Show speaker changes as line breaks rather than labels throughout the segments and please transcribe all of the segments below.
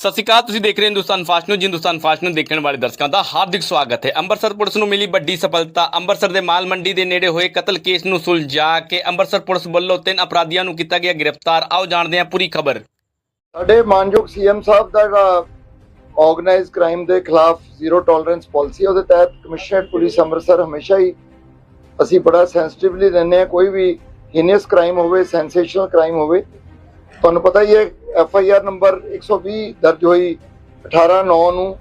ਸਤਿ ਸ਼੍ਰੀ ਅਕਾਲ, ਤੁਸੀਂ ਦੇਖ ਰਹੇ ਹੋ Hindustan fast news. Hindustan fast news ਦੇਖਣ ਵਾਲੇ ਦਰਸ਼ਕਾਂ ਦਾ ਹਾਰਦਿਕ ਸਵਾਗਤ ਹੈ। ਅੰਮ੍ਰਿਤਸਰ ਪੁਲਿਸ ਨੂੰ ਮਿਲੀ ਵੱਡੀ ਸਫਲਤਾ। ਅੰਮ੍ਰਿਤਸਰ ਦੇ ਮਾਲ ਮੰਡੀ ਦੇ ਨੇੜੇ ਹੋਏ ਕਤਲ ਕੇਸ ਨੂੰ ਸੁਲਝਾ ਕੇ ਅੰਮ੍ਰਿਤਸਰ ਪੁਲਿਸ ਵੱਲੋਂ ਤਿੰਨ ਅਪਰਾਧੀਆਂ ਨੂੰ ਕੀਤਾ ਗਿਆ ਗ੍ਰਿਫਤਾਰ। ਆਓ ਜਾਣਦੇ ਹਾਂ ਪੂਰੀ ਖਬਰ।
ਸਾਡੇ ਮਾਨਯੋਗ ਸੀਐਮ ਸਾਹਿਬ ਦਾ ਜਿਹੜਾ ਆਰਗੇਨਾਈਜ਼ਡ ਕ੍ਰਾਈਮ ਦੇ ਖਿਲਾਫ ਜ਼ੀਰੋ ਟੋਲਰੈਂਸ ਪਾਲਿਸੀ ਉਹਦੇ ਤਹਿਤ ਕਮਿਸ਼ਨਰੇਟ ਪੁਲਿਸ ਅੰਮ੍ਰਿਤਸਰ ਹਮੇਸ਼ਾ ਹੀ ਅਸੀਂ ਬੜਾ ਸੈਂਸਿਟਿਵਲੀ ਰਹਿੰਦੇ ਹਾਂ। ਕੋਈ ਵੀ ਹੀਨੀਅਸ ਕ੍ਰਾਈਮ ਹੋਵੇ ਸੈਂਸੇਸ਼ਨਲ ਕ੍ਰਾਈਮ ਹੋਵੇ, ਤੁਹਾਨੂੰ ਪਤਾ ਹੀ ਹੈ ਐਫ ਆਈ ਆਰ ਨੰਬਰ 120 ਦਰਜ ਹੋਈ 18 9 ਨੂੰ,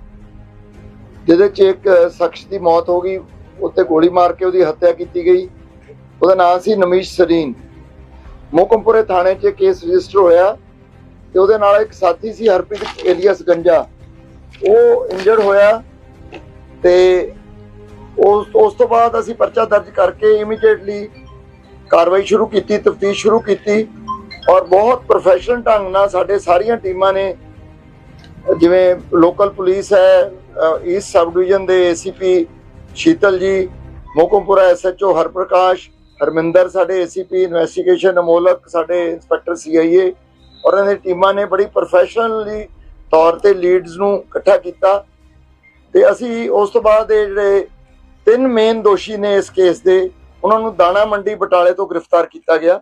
ਜਿਹਦੇ ਚ ਇੱਕ ਸ਼ਖਸ ਦੀ ਮੌਤ ਹੋ ਗਈ, ਉੱਤੇ ਗੋਲੀ ਮਾਰ ਕੇ ਉਹਦੀ ਹੱਤਿਆ ਕੀਤੀ ਗਈ। ਉਹਦਾ ਨਾਮ ਸੀ ਨਮੀਸ਼ ਸਰੀਨ। ਮੋਕਮਪੁਰੇ ਥਾਣੇ 'ਚ ਕੇਸ ਰਜਿਸਟਰ ਹੋਇਆ ਤੇ ਉਹਦੇ ਨਾਲ ਇੱਕ ਸਾਥੀ ਸੀ ਹਰਪ੍ਰੀਤ ਏਲੀਅਸ ਗੰਜਾ। ਉਹ ਇੰਜਰਡ ਹੋਇਆ ਤੇ ਉਸ ਉਸ ਤੋਂ ਬਾਅਦ ਅਸੀਂ ਪਰਚਾ ਦਰਜ ਕਰਕੇ ਇਮੀਡੀਏਟਲੀ ਕਾਰਵਾਈ ਸ਼ੁਰੂ ਕੀਤੀ, ਤਫਤੀਸ਼ ਸ਼ੁਰੂ ਕੀਤੀ। ਔਰ ਬਹੁਤ ਪ੍ਰੋਫੈਸ਼ਨਲ ਢੰਗ ਨਾਲ ਸਾਡੇ ਸਾਰੀਆਂ ਟੀਮਾਂ ਨੇ, ਜਿਵੇਂ ਲੋਕਲ ਪੁਲਿਸ ਹੈ ਈਸਟ ਸਬ ਡਿਵੀਜ਼ਨ ਦੇ ਏਸੀਪੀ ਸ਼ੀਤਲ ਜੀ, ਮੋਕਮਪੁਰਾ ਐਸਐਚਓ ਹਰਪ੍ਰਕਾਸ਼, ਹਰਮਿੰਦਰ ਸਾਡੇ ਏਸੀਪੀ ਇਨਵੈਸਟੀਗੇਸ਼ਨ ਅਮੋਲਕ ਸਾਡੇ ਇੰਸਪੈਕਟਰ ਸੀਆਈਏ ਔਰ ਇਹਨਾਂ ਦੀ ਟੀਮਾਂ ਨੇ ਬੜੀ ਪ੍ਰੋਫੈਸ਼ਨਲੀ ਤੌਰ ਤੇ ਲੀਡਸ ਨੂੰ ਇਕੱਠਾ ਕੀਤਾ। ਤੇ ਅਸੀਂ ਉਸ ਤੋਂ ਬਾਅਦ ਇਹ ਜਿਹੜੇ ਤਿੰਨ ਮੇਨ ਦੋਸ਼ੀ ਨੇ ਇਸ ਕੇਸ ਦੇ, ਉਹਨਾਂ ਨੂੰ ਦਾਣਾ ਮੰਡੀ ਬਟਾਲੇ ਤੋਂ ਗ੍ਰਿਫਤਾਰ ਕੀਤਾ ਗਿਆ।